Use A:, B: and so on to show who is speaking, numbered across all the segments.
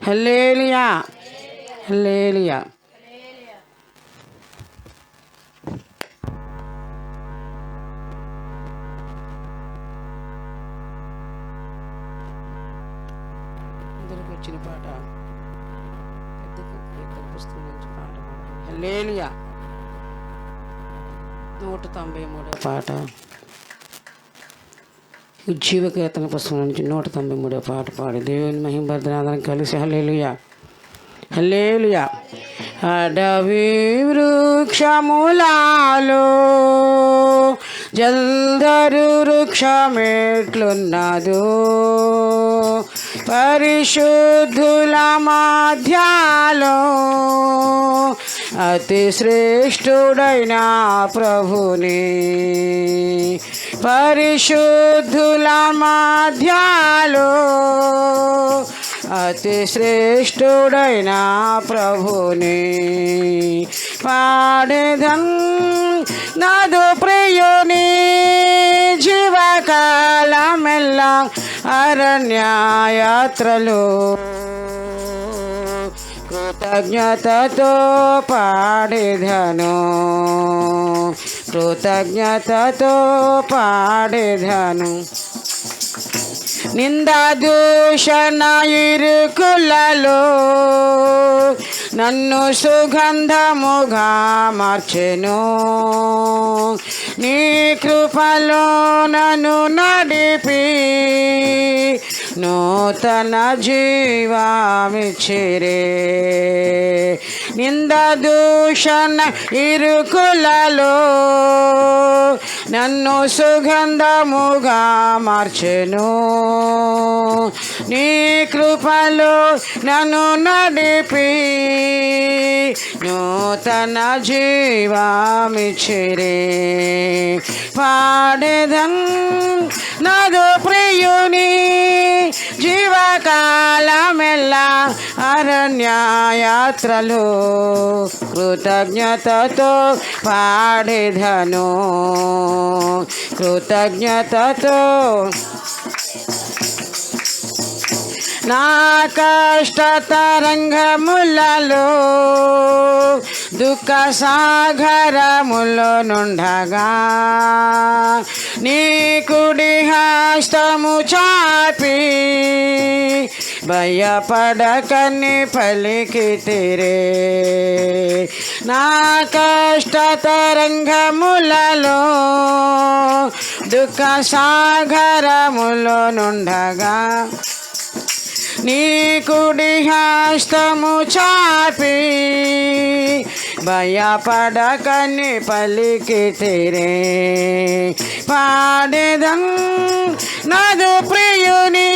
A: హల్లేలియా హల్లేలియా అందరికి వచ్చిన పాట. పెద్ద పుస్తకం నుంచి పాట. హల్లేలుయా నూట తొంభై మూడో పాట. ఉజ్జీవ కీర్తన పుస్తకం నుంచి నూట తొంభై మూడో పాట పాడి దేవుని మహింభద్రాందరం కలిసి హల్లేలుయా. హల్లేలుయా. అడవి వృక్షములాలో జల్దరు వృక్షమెట్లున్నదో. పరిశుద్ధుల మధ్యాలో అతి శ్రేష్ఠుడైన ప్రభుని పరిశుద్ధుల మధ్యాలో అతి శ్రేష్ఠుడైన ప్రభుని పాడేదం నదు ప్రియుని జీవకాలమెల్లా అరణ్యయాత్రలు. కృతజ్ఞతతో పాడేదను. కృతజ్ఞతతో పాడేదను. నిందా దూషణ ఇరుకులలో నన్ను సుగంధముగా మార్చెను. నీ కృపలో నన్ను నడిపి నూతన జీవామిచ్చిరే. నింద దూషణ ఇరుకులలో నన్ను సుగంధముగా మార్చెను. నీ కృపలో నన్ను నడిపి నూతన జీవామిచ్చిరే పాడేదం నదు ప్రియుని జీవకాలమెల్లా అరణ్యయాత్రలు కృతజ్ఞతతో పాడేధను కృతజ్ఞతతో నా కష్ట తరంగములలో దుఃఖ సాగరములో నుండగా నీ కుడి హస్తము చాపి భయపడకని పలికితిరే నా కష్ట తరంగములలో దుఃఖ సాగరములో నుండగా నీ కుడి హస్తము చాపి భయపడకని పలికితిరే పాడేదం నదు ప్రియుని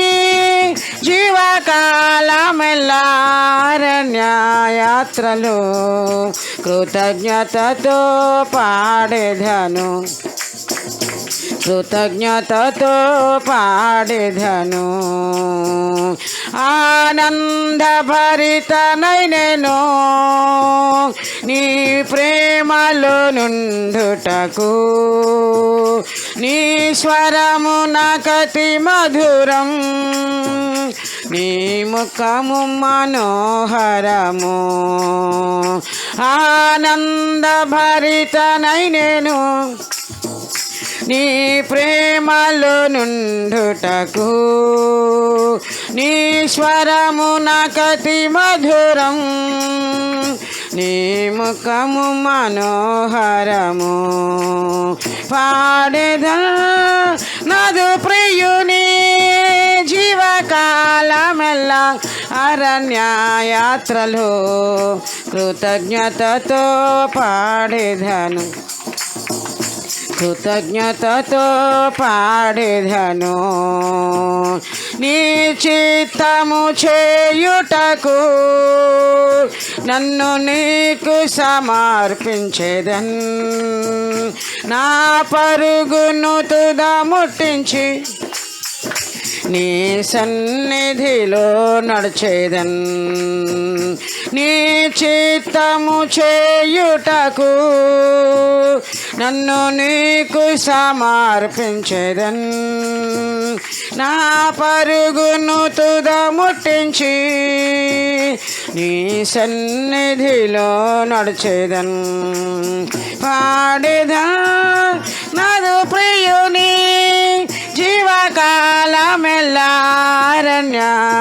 A: జీవకాలమెల్లారణ్యయాత్రలు కృతజ్ఞతతో పాడేదను. కృతజ్ఞతతో పాడేదను. ఆనందభరితనై నేను నీ ప్రేమలో నుండుటకు. నీ స్వరము నాకతి మధురం. నీ ముఖము మనోహరము. ఆనందభరితనై నేను నీ ప్రేమలో నుండుటకు నీ స్వరము నాకతి మధురం నీ ముఖము మనోహరము. పాడేద నదు ప్రియుని జీవకాలమెల్లా అరణ్యయాత్రలో కృతజ్ఞతతో పాడేదను. కృతజ్ఞతతో పాడేదను. నీ చిత్తము చేయుటకు నన్ను నీకు సమర్పించేదన్. నా పరుగును తుద ముట్టించి నీ సన్నిధిలో నడిచేదన్. నీ చిత్తము చేయుటకు నన్ను నీకు సమర్పించేదన్. నా పరుగును తుద ముట్టించి నీ సన్నిధిలో నడిచేదన్. పాడేదా నాదు ప్రియుని జీవకాలమెల్లా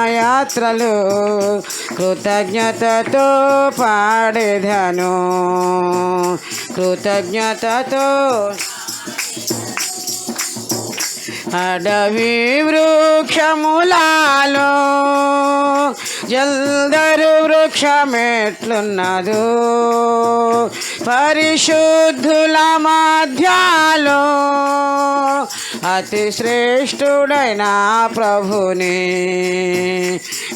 A: యాత్రలు కృతజ్ఞతతో పాడేదను. కృతజ్ఞతతో అడవి వృక్షములాలో జల్దరు వృక్షమెట్లున్నదో. పరిశుద్ధుల మధ్యాలో అతి శ్రేష్ఠుడైన ప్రభుని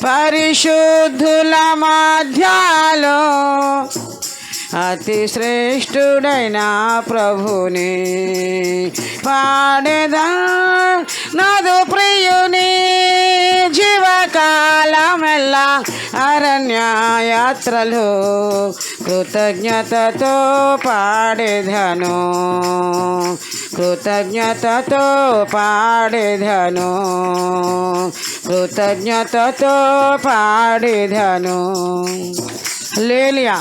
A: పరిశుద్ధుల మధ్యాలో అతి శ్రేష్ఠుడైన ప్రభుని పాడేదా నాదు ప్రియుని జీవకాల అరణ్యయాత్రలు కృతజ్ఞతతో పాడేధను కృతజ్ఞతతో పాడేధను కృతజ్ఞతతో పాడేధను లేలియా.